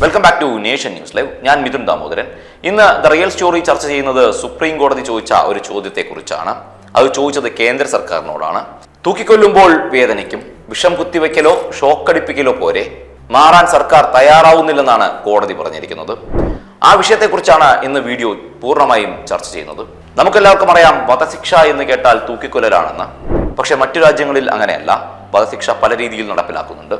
Back to nation news live ഞാൻ മിഥുൻ ദാമോദരൻ. ഇന്ന് the real story ചർച്ച ചെയ്യുന്നത് സുപ്രീം കോടതി ചോദിച്ച ഒരു ചോദ്യത്തെക്കുറിച്ചാണ്. അത് ചോദിച്ചത് കേന്ദ്ര സർക്കാരിനോടാണ്. തൂക്കിക്കൊല്ലുമ്പോൾ വേദനയ്ക്കും വിഷം കുത്തിവെക്കലോ ഷോക്കടിപ്പിക്കലോ പോരെ മാറാൻ സർക്കാർ തയ്യാറാവുന്നില്ലെന്നാണ് കോടതി പറഞ്ഞിരിക്കുന്നത്. ആ വിഷയത്തെക്കുറിച്ചാണ് ഇന്ന് വീഡിയോ പൂർണമായും ചർച്ച ചെയ്യുന്നത്. നമുക്കെല്ലാവർക്കും അറിയാം വധശിക്ഷ എന്ന് കേട്ടാൽ തൂക്കിക്കൊല്ലലാണെന്ന്. പക്ഷെ മറ്റു രാജ്യങ്ങളിൽ അങ്ങനെയല്ല. വധശിക്ഷ പല രീതിയിൽ നടപ്പിലാക്കുന്നുണ്ട്.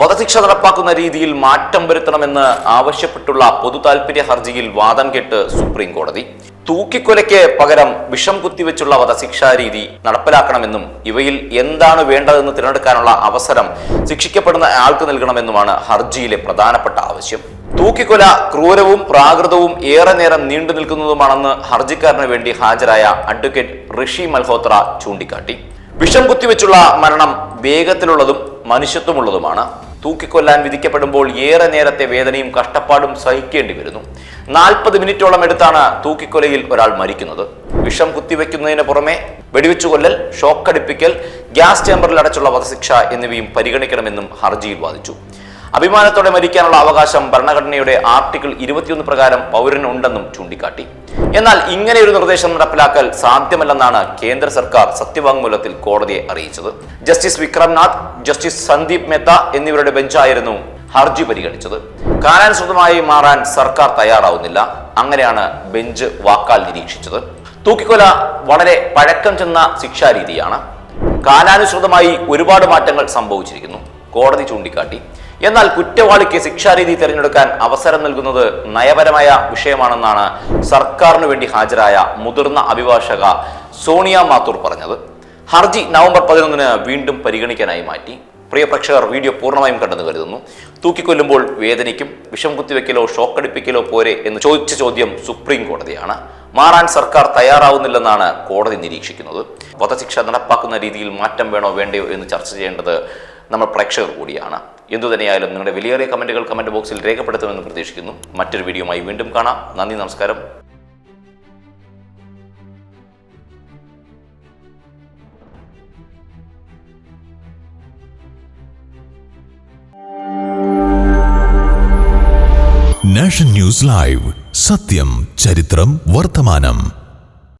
വധശിക്ഷ നടപ്പാക്കുന്ന രീതിയിൽ മാറ്റം വരുത്തണമെന്ന് ആവശ്യപ്പെട്ടുള്ള പൊതു താൽപര്യ ഹർജിയിൽ വാദം കേട്ട് സുപ്രീം കോടതി. തൂക്കിക്കൊലയ്ക്ക് പകരം വിഷം കുത്തിവെച്ചുള്ള വധശിക്ഷാ രീതി നടപ്പിലാക്കണമെന്നും ഇവയിൽ എന്താണ് വേണ്ടതെന്ന് തിരഞ്ഞെടുക്കാനുള്ള അവസരം ശിക്ഷിക്കപ്പെടുന്ന ആൾക്ക് നൽകണമെന്നുമാണ് ഹർജിയിലെ പ്രധാനപ്പെട്ട ആവശ്യം. തൂക്കിക്കൊല ക്രൂരവും പ്രാകൃതവും ഏറെ നേരം നീണ്ടു നിൽക്കുന്നതുമാണെന്ന് ഹർജിക്കാരന് വേണ്ടി ഹാജരായ അഡ്വക്കേറ്റ് ഋഷി മൽഹോത്ര ചൂണ്ടിക്കാട്ടി. വിഷം കുത്തിവെച്ചുള്ള മരണം വേഗത്തിലുള്ളതും മനുഷ്യത്വമുള്ളതുമാണ്. തൂക്കിക്കൊല്ലാൻ വിധിക്കപ്പെടുമ്പോൾ ഏറെ നേരത്തെ വേദനയും കഷ്ടപ്പാടും സഹിക്കേണ്ടി വരുന്നു. നാൽപ്പത് മിനിറ്റോളം എടുത്താണ് തൂക്കിക്കൊലയിൽ ഒരാൾ മരിക്കുന്നത്. വിഷം കുത്തിവെക്കുന്നതിന് പുറമെ വെടിവെച്ചു കൊല്ലൽ ഷോക്കടിപ്പിക്കൽ ഗ്യാസ് ചേമ്പറിൽ അടച്ചുള്ള വധശിക്ഷ എന്നിവയും പരിഗണിക്കണമെന്നും ഹർജിയിൽ വാദിച്ചു. അഭിമാനത്തോടെ മരിക്കാനുള്ള അവകാശം ഭരണഘടനയുടെ ആർട്ടിക്കിൾ ഇരുപത്തിയൊന്ന് പ്രകാരം പൗരനുണ്ടെന്നും ചൂണ്ടിക്കാട്ടി. എന്നാൽ ഇങ്ങനെയൊരു നിർദ്ദേശം നടപ്പിലാക്കൽ സാധ്യമല്ലെന്നാണ് കേന്ദ്ര സർക്കാർ സത്യവാങ്മൂലത്തിൽ കോടതിയെ അറിയിച്ചത്. ജസ്റ്റിസ് വിക്രംനാഥ് ജസ്റ്റിസ് സന്ദീപ് മെത്ത എന്നിവരുടെ ബെഞ്ചായിരുന്നു ഹർജി പരിഗണിച്ചത്. കാലാനുസൃതമായി മാറാൻ സർക്കാർ തയ്യാറാവുന്നില്ല. അങ്ങനെയാണ് ബെഞ്ച് വാക്കാൽ നിരീക്ഷിച്ചത്. തൂക്കിക്കൊല വളരെ പഴക്കം ചെന്ന ശിക്ഷാരീതിയാണ്. കാലാനുസൃതമായി ഒരുപാട് മാറ്റങ്ങൾ സംഭവിച്ചിരിക്കുന്നു. കോടതി ചൂണ്ടിക്കാട്ടി. എന്നാൽ കുറ്റവാളിക്ക് ശിക്ഷാരീതി തിരഞ്ഞെടുക്കാൻ അവസരം നൽകുന്നത് നയപരമായ വിഷയമാണെന്നാണ് സർക്കാരിനു വേണ്ടി ഹാജരായ മുതിർന്ന അഭിഭാഷക സോണിയ മാത്തൂർ പറഞ്ഞത്. ഹർജി നവംബർ പതിനൊന്നിന് വീണ്ടും പരിഗണിക്കാനായി മാറ്റി. പ്രിയ പ്രേക്ഷകർ വീഡിയോ പൂർണമായും കണ്ടെന്ന് കരുതുന്നു. തൂക്കിക്കൊല്ലുമ്പോൾ വേദനിക്കും വിഷം കുത്തിവെക്കലോ ഷോക്കടിപ്പിക്കലോ പോരെ എന്ന് ചോദിച്ച ചോദ്യം സുപ്രീം കോടതിയാണ്. മാറാൻ സർക്കാർ തയ്യാറാവുന്നില്ലെന്നാണ് കോടതി നിരീക്ഷിക്കുന്നത്. വധശിക്ഷ നടപ്പാക്കുന്ന രീതിയിൽ മാറ്റം വേണോ വേണ്ടയോ എന്ന് ചർച്ച ചെയ്യേണ്ടത് നമ്മൾ പ്രേക്ഷകർ കൂടിയാണ്. എന്തുതന്നെയായാലും നിങ്ങളുടെ വലിയേറിയ കമന്റുകൾ കമന്റ് ബോക്സിൽ രേഖപ്പെടുത്തുമെന്ന് പ്രതീക്ഷിക്കുന്നു. മറ്റൊരു വീഡിയോയുമായി വീണ്ടും കാണാം. നന്ദി നമസ്കാരം. Nation news live. സത്യം ചരിത്രം വർത്തമാനം.